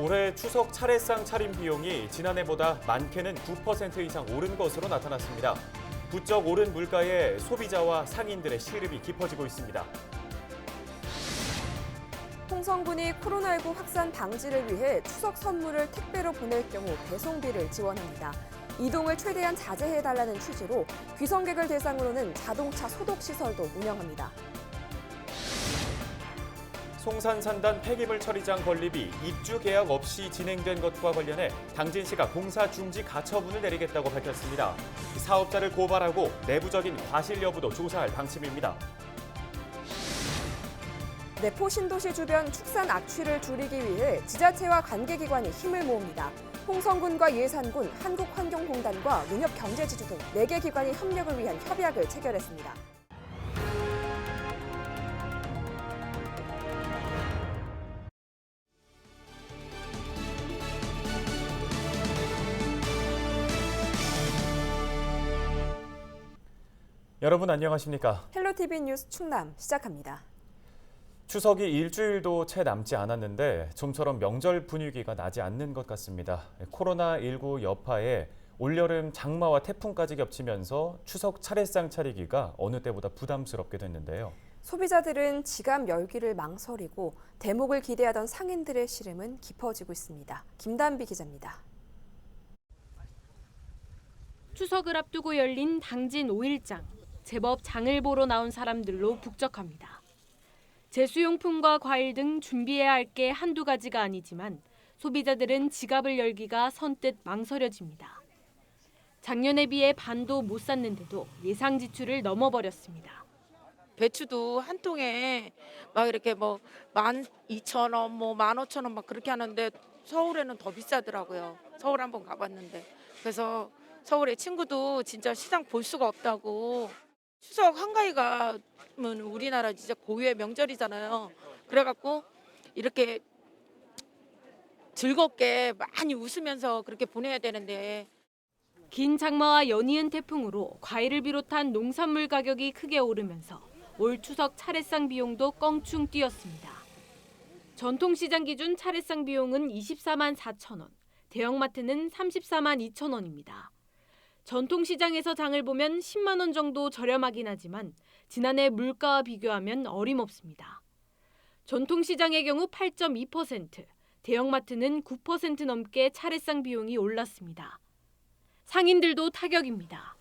올해 추석 차례상 차림 비용이 지난해보다 많게는 9% 이상 오른 것으로 나타났습니다. 부쩍 오른 물가에 소비자와 상인들의 시름이 깊어지고 있습니다. 홍성군이 코로나19 확산 방지를 위해 추석 선물을 택배로 보낼 경우 배송비를 지원합니다. 이동을 최대한 자제해달라는 취지로 귀성객을 대상으로는 자동차 소독 시설도 운영합니다. 송산산단 폐기물 처리장 건립이 입주 계약 없이 진행된 것과 관련해 당진시가 공사 중지 가처분을 내리겠다고 밝혔습니다. 사업자를 고발하고 내부적인 과실 여부도 조사할 방침입니다. 내포 신도시 주변 축산 악취를 줄이기 위해 지자체와 관계기관이 힘을 모읍니다. 홍성군과 예산군, 한국환경공단과 농협경제지주 등 4개 기관이 협력을 위한 협약을 체결했습니다. 여러분 안녕하십니까? 헬로티비 뉴스 충남 시작합니다. 추석이 일주일도 채 남지 않았는데 좀처럼 명절 분위기가 나지 않는 것 같습니다. 코로나19 여파에 올여름 장마와 태풍까지 겹치면서 추석 차례상 차리기가 어느 때보다 부담스럽게 됐는데요. 소비자들은 지갑 열기를 망설이고 대목을 기대하던 상인들의 시름은 깊어지고 있습니다. 김단비 기자입니다. 추석을 앞두고 열린 당진 5일장. 제법 장을 보러 나온 사람들로 북적합니다. 제수용품과 과일 등 준비해야 할 게 한두 가지가 아니지만 소비자들은 지갑을 열기가 선뜻 망설여집니다. 작년에 비해 반도 못 샀는데도 예상 지출을 넘어버렸습니다. 배추도 한 통에 막 이렇게 뭐 만 이천 원, 뭐 만 오천 원 막 그렇게 하는데 서울에는 더 비싸더라고요. 서울 한번 가봤는데 그래서 서울에 친구도 진짜 시장 볼 수가 없다고 추석 한가위가 우리나라 진짜 고유의 명절이잖아요. 그래갖고 이렇게 즐겁게 많이 웃으면서 그렇게 보내야 되는데 긴 장마와 연이은 태풍으로 과일을 비롯한 농산물 가격이 크게 오르면서 올 추석 차례상 비용도 껑충 뛰었습니다. 전통시장 기준 차례상 비용은 24만 4천 원, 대형마트는 34만 2천 원입니다. 전통시장에서 장을 보면 10만 원 정도 저렴하긴 하지만 지난해 물가와 비교하면 어림없습니다. 전통시장의 경우 8.2%, 대형마트는 9% 넘게 차례상 비용이 올랐습니다. 상인들도 타격입니다.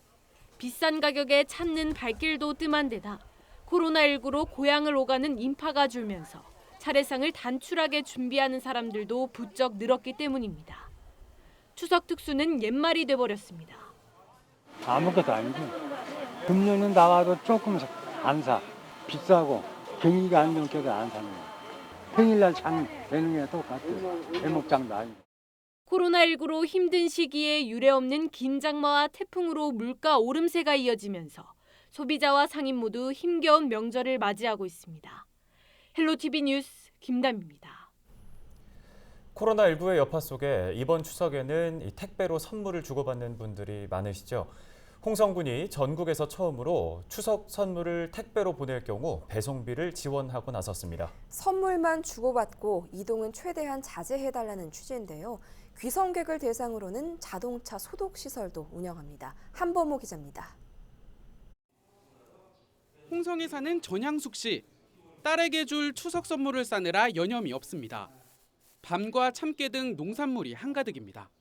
비싼 가격에 찾는 발길도 뜸한 데다 코로나19로 고향을 오가는 인파가 줄면서 차례상을 단출하게 준비하는 사람들도 부쩍 늘었기 때문입니다. 추석 특수는 옛말이 돼버렸습니다. 아무것도 아니고 금년은 나와도 조금 안 사. 비싸고 경기가 안 좋은 게도 안 사는 거야. 평일날 장 되는 게 똑같아. 대목장도 아니고. 코로나19로 힘든 시기에 유례없는 긴 장마와 태풍으로 물가 오름세가 이어지면서 소비자와 상인 모두 힘겨운 명절을 맞이하고 있습니다. 헬로티비 뉴스 김담입니다. 코로나19의 여파 속에 이번 추석에는 이 택배로 선물을 주고받는 분들이 많으시죠. 홍성군이 전국에서 처음으로 추석 선물을 택배로 보낼 경우 배송비를 지원하고 나섰습니다. 선물만 주고받고 이동은 최대한 자제해달라는 취지인데요. 귀성객을 대상으로는 자동차 소독 시설도 운영합니다. 한범호 기자입니다. 홍성에 사는 전향숙 씨. 딸에게 줄 추석 선물을 싸느라 여념이 없습니다. 밤과 참깨 등 농산물이 한가득입니다.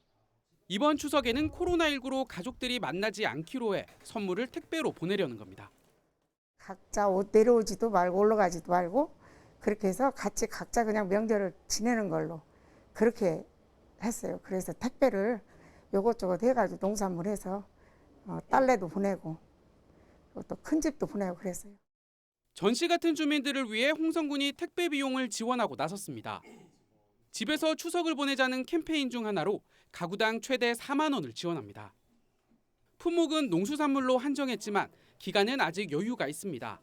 이번 추석에는 코로나19로 가족들이 만나지 않기로 해 선물을 택배로 보내려는 겁니다. 각자 옷 내려오지도 말고 올라가지도 말고 그렇게 해서 같이 각자 그냥 명절을 지내는 걸로 그렇게 했어요. 그래서 택배를 요것저것 해가지고 농산물 해서 어, 딸내도 보내고 또 큰 집도 보내고 그랬어요. 전 씨 같은 주민들을 위해 홍성군이 택배 비용을 지원하고 나섰습니다. 집에서 추석을 보내자는 캠페인 중 하나로 가구당 최대 4만 원을 지원합니다. 품목은 농수산물로 한정했지만 기간은 아직 여유가 있습니다.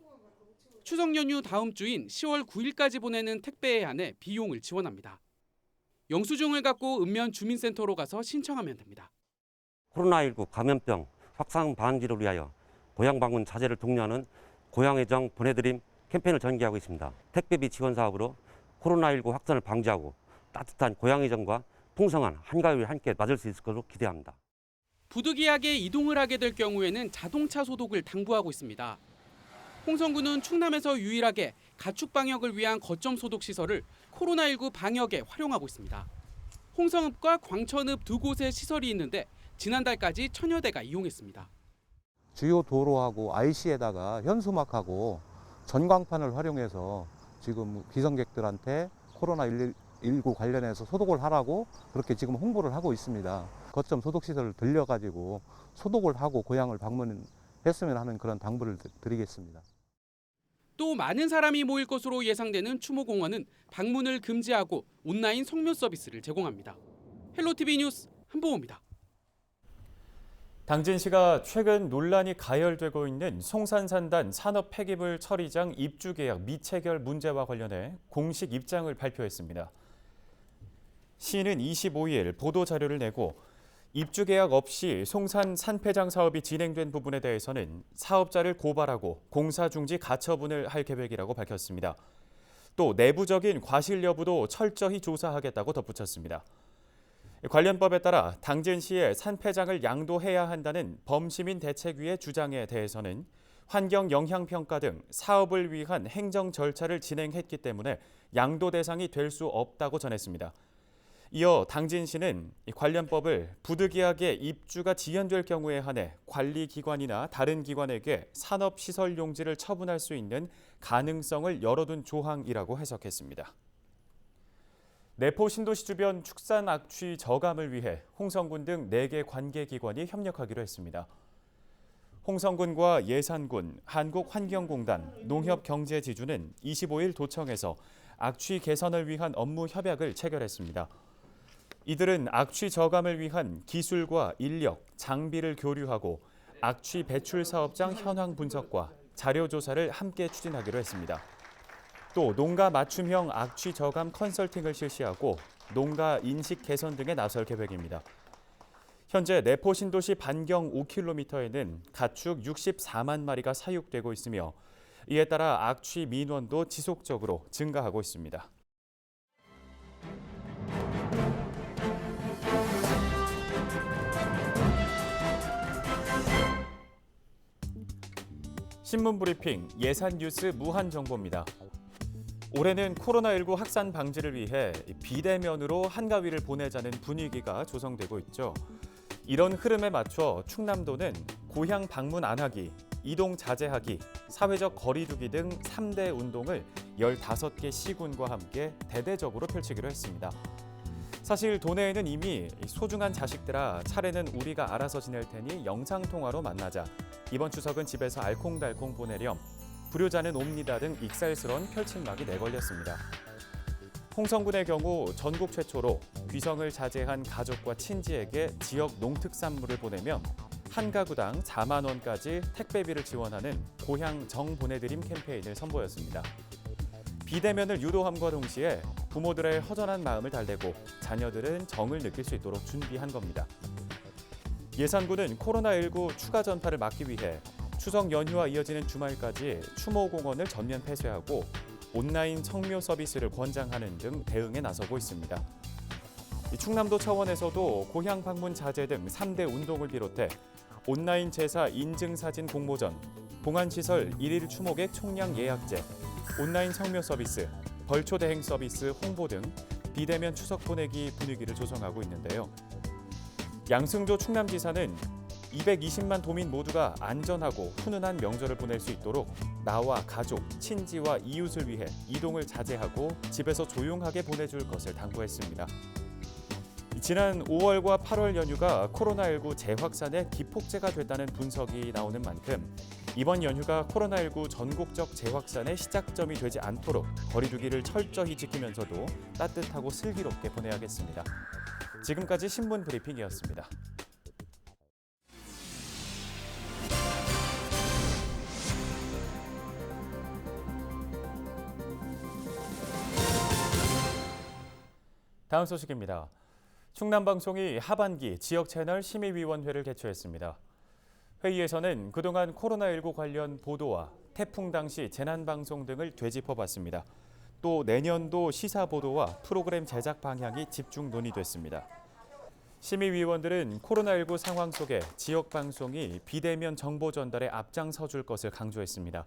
추석 연휴 다음 주인 10월 9일까지 보내는 택배에 한해 비용을 지원합니다. 영수증을 갖고 읍면 주민센터로 가서 신청하면 됩니다. 코로나19 감염병 확산 방지를 위하여 고향 방문 자제를 독려하는 고향애정 보내드림 캠페인을 전개하고 있습니다. 택배비 지원 사업으로 코로나19 확산을 방지하고 따뜻한 고향의 정과 풍성한 한가위를 함께 맞을 수 있을 것으로 기대합니다. 부득이하게 이동을 하게 될 경우에는 자동차 소독을 당부하고 있습니다. 홍성군은 충남에서 유일하게 가축 방역을 위한 거점 소독 시설을 코로나19 방역에 활용하고 있습니다. 홍성읍과 광천읍 두 곳의 시설이 있는데 지난달까지 천여 대가 이용했습니다. 주요 도로하고 IC에다가 현수막하고 전광판을 활용해서 지금 귀성객들한테 코로나 19 관련해서 소독을 하라고 그렇게 지금 홍보를 하고 있습니다. 거점 소독시설을 들려가지고 소독을 하고 고향을 방문했으면 하는 그런 당부를 드- 드리겠습니다. 또 많은 사람이 모일 것으로 예상되는 추모공원은 방문을 금지하고 온라인 성묘 서비스를 제공합니다. 헬로티비 뉴스 한보호입니다. 당진 시가 최근 논란이 가열되고 있는 송산산단 산업 폐기물 처리장 입주 계약 미체결 문제와 관련해 공식 입장을 발표했습니다. 시는 25일 보도 자료를 내고 입주 계약 없이 송산 산폐장 사업이 진행된 부분에 대해서는 사업자를 고발하고 공사 중지 가처분을 할 계획이라고 밝혔습니다. 또 내부적인 과실 여부도 철저히 조사하겠다고 덧붙였습니다. 관련법에 따라 당진 시의 산폐장을 양도해야 한다는 범시민 대책위의 주장에 대해서는 환경 영향 평가 등 사업을 위한 행정 절차를 진행했기 때문에 양도 대상이 될 수 없다고 전했습니다. 이어 당진 시는 이 관련법을 부득이하게 입주가 지연될 경우에 한해 관리기관이나 다른 기관에게 산업시설 용지를 처분할 수 있는 가능성을 열어둔 조항이라고 해석했습니다. 내포 신도시 주변 축산 악취 저감을 위해 홍성군 등 4개 관계기관이 협력하기로 했습니다. 홍성군과 예산군, 한국환경공단, 농협경제지주는 25일 도청에서 악취 개선을 위한 업무 협약을 체결했습니다. 이들은 악취 저감을 위한 기술과 인력, 장비를 교류하고 악취 배출 사업장 현황 분석과 자료 조사를 함께 추진하기로 했습니다. 또 농가 맞춤형 악취 저감 컨설팅을 실시하고 농가 인식 개선 등에 나설 계획입니다. 현재 내포 신도시 반경 5km에는 가축 64만 마리가 사육되고 있으며 이에 따라 악취 민원도 지속적으로 증가하고 있습니다. 신문 브리핑 예산 뉴스 무한 정보입니다. 올해는 코로나19 확산 방지를 위해 비대면으로 한가위를 보내자는 분위기가 조성되고 있죠. 이런 흐름에 맞춰 충남도는 고향 방문 안 하기, 이동 자제하기, 사회적 거리두기 등 3대 운동을 15개 시군과 함께 대대적으로 펼치기로 했습니다. 사실 도내에는 이미 소중한 자식들아 차례는 우리가 알아서 지낼 테니 영상 통화로 만나자 이번 추석은 집에서 알콩달콩 보내렴 불효자는 옵니다 등 익살스러운 펼침막이 내걸렸습니다. 홍성군의 경우 전국 최초로 귀성을 자제한 가족과 친지에게 지역 농특산물을 보내면 한 가구당 4만 원까지 택배비를 지원하는 고향 정 보내드림 캠페인을 선보였습니다. 비대면을 유도함과 동시에 부모들의 허전한 마음을 달래고 자녀들은 정을 느낄 수 있도록 준비한 겁니다. 예산군은 코로나19 추가 전파를 막기 위해 추석 연휴와 이어지는 주말까지 추모공원을 전면 폐쇄하고 온라인 청묘 서비스를 권장하는 등 대응에 나서고 있습니다. 이 충남도 차원에서도 고향 방문 자제 등 3대 운동을 비롯해 온라인 제사 인증사진 공모전, 봉안시설 일일 추모객 총량 예약제, 온라인 청묘 서비스, 벌초 대행 서비스 홍보 등 비대면 추석 보내기 분위기를 조성하고 있는데요. 양승조 충남지사는 220만 도민 모두가 안전하고 훈훈한 명절을 보낼 수 있도록 나와 가족, 친지와 이웃을 위해 이동을 자제하고 집에서 조용하게 보내줄 것을 당부했습니다. 지난 5월과 8월 연휴가 코로나19 재확산의 기폭제가 됐다는 분석이 나오는 만큼 이번 연휴가 코로나19 전국적 재확산의 시작점이 되지 않도록 거리두기를 철저히 지키면서도 따뜻하고 슬기롭게 보내야겠습니다. 지금까지 신문 브리핑이었습니다. 다음 소식입니다. 충남방송이 하반기 지역 채널 심의위원회를 개최했습니다. 회의에서는 그동안 코로나19 관련 보도와 태풍 당시 재난 방송 등을 되짚어봤습니다. 또 내년도 시사 보도와 프로그램 제작 방향이 집중 논의됐습니다. 심의위원들은 코로나19 상황 속에 지역 방송이 비대면 정보 전달에 앞장서 줄 것을 강조했습니다.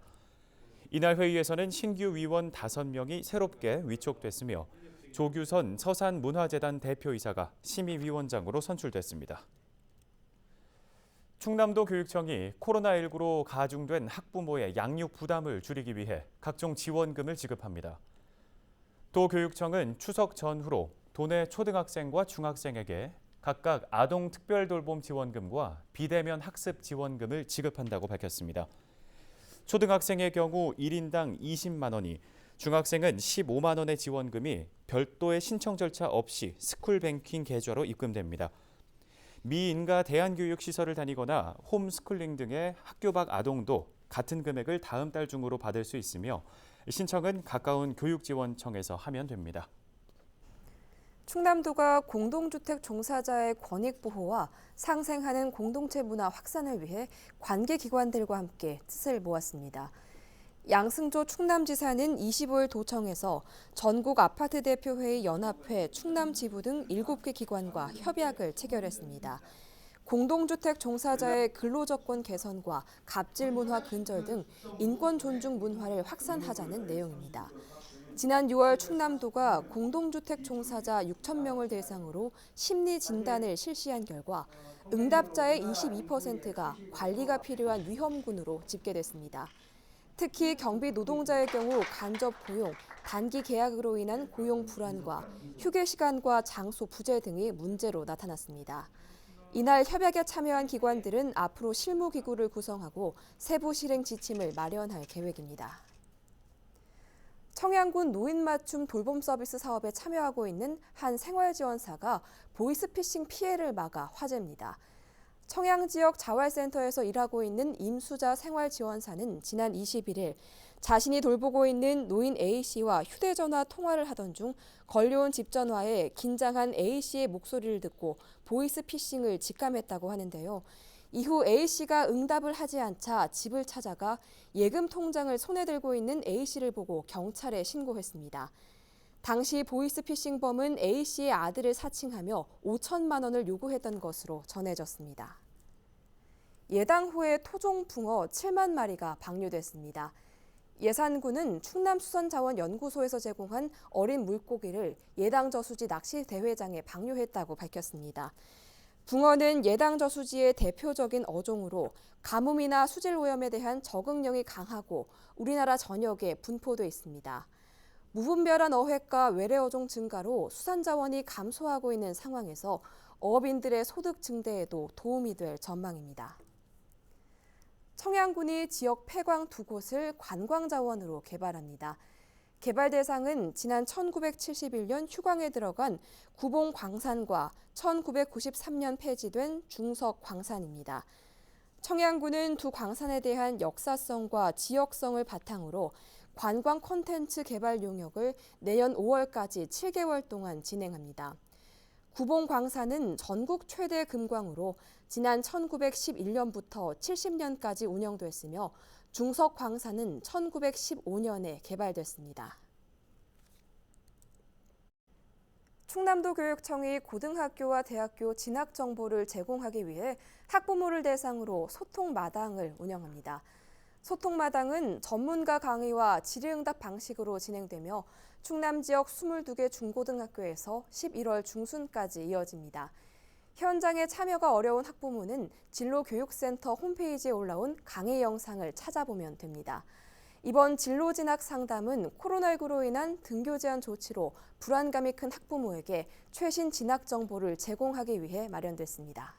이날 회의에서는 신규 위원 5명이 새롭게 위촉됐으며 조규선 서산문화재단 대표이사가 심의위원장으로 선출됐습니다. 충남도 교육청이 코로나19로 가중된 학부모의 양육 부담을 줄이기 위해 각종 지원금을 지급합니다. 또 교육청은 추석 전후로 도내 초등학생과 중학생에게 각각 아동 특별 돌봄 지원금과 비대면 학습 지원금을 지급한다고 밝혔습니다. 초등학생의 경우 1인당 20만 원이, 중학생은 15만 원의 지원금이 별도의 신청 절차 없이 스쿨뱅킹 계좌로 입금됩니다. 미인가 대안교육시설을 다니거나 홈스쿨링 등의 학교 밖 아동도 같은 금액을 다음 달 중으로 받을 수 있으며 신청은 가까운 교육지원청에서 하면 됩니다. 충남도가 공동주택 종사자의 권익 보호와 상생하는 공동체 문화 확산을 위해 관계 기관들과 함께 뜻을 모았습니다. 양승조 충남지사는 25일 도청에서 전국 아파트 대표회의 연합회, 충남지부 등 7개 기관과 협약을 체결했습니다. 공동주택 종사자의 근로조건 개선과 갑질 문화 근절 등 인권 존중 문화를 확산하자는 내용입니다. 지난 6월 충남도가 공동주택 종사자 6천 명을 대상으로 심리 진단을 실시한 결과 응답자의 22%가 관리가 필요한 위험군으로 집계됐습니다. 특히 경비 노동자의 경우 간접 고용, 단기 계약으로 인한 고용 불안과 휴게 시간과 장소 부재 등이 문제로 나타났습니다. 이날 협약에 참여한 기관들은 앞으로 실무 기구를 구성하고 세부 실행 지침을 마련할 계획입니다. 청양군 노인 맞춤 돌봄 서비스 사업에 참여하고 있는 한 생활지원사가 보이스피싱 피해를 막아 화제입니다. 청양 지역 자활센터에서 일하고 있는 임수자 생활지원사는 지난 21일 자신이 돌보고 있는 노인 A씨와 휴대전화 통화를 하던 중 걸려온 집 전화에 긴장한 A씨의 목소리를 듣고 보이스피싱을 직감했다고 하는데요. 이후 A씨가 응답을 하지 않자 집을 찾아가 예금 통장을 손에 들고 있는 A씨를 보고 경찰에 신고했습니다. 당시 보이스피싱범은 A씨의 아들을 사칭하며 5천만 원을 요구했던 것으로 전해졌습니다. 예당 후에 토종 붕어 7만 마리가 방류됐습니다. 예산군은 충남 수산자원연구소에서 제공한 어린 물고기를 예당 저수지 낚시 대회장에 방류했다고 밝혔습니다. 붕어는 예당 저수지의 대표적인 어종으로 가뭄이나 수질 오염에 대한 적응력이 강하고 우리나라 전역에 분포돼 있습니다. 무분별한 어획과 외래 어종 증가로 수산 자원이 감소하고 있는 상황에서 어업인들의 소득 증대에도 도움이 될 전망입니다. 청양군이 지역 폐광 두 곳을 관광 자원으로 개발합니다. 개발 대상은 지난 1971년 휴광에 들어간 구봉 광산과 1993년 폐지된 중석 광산입니다. 청양군은 두 광산에 대한 역사성과 지역성을 바탕으로 관광 콘텐츠 개발 용역을 내년 5월까지 7개월 동안 진행합니다. 구봉 광산은 전국 최대 금광으로 지난 1911년부터 70년까지 운영됐으며 중석 광산은 1915년에 개발됐습니다. 충남도 교육청이 고등학교와 대학교 진학 정보를 제공하기 위해 학부모를 대상으로 소통 마당을 운영합니다. 소통 마당은 전문가 강의와 질의응답 방식으로 진행되며 충남 지역 22개 중고등학교에서 11월 중순까지 이어집니다. 현장에 참여가 어려운 학부모는 진로교육센터 홈페이지에 올라온 강의 영상을 찾아보면 됩니다. 이번 진로 진학 상담은 코로나19로 인한 등교 제한 조치로 불안감이 큰 학부모에게 최신 진학 정보를 제공하기 위해 마련됐습니다.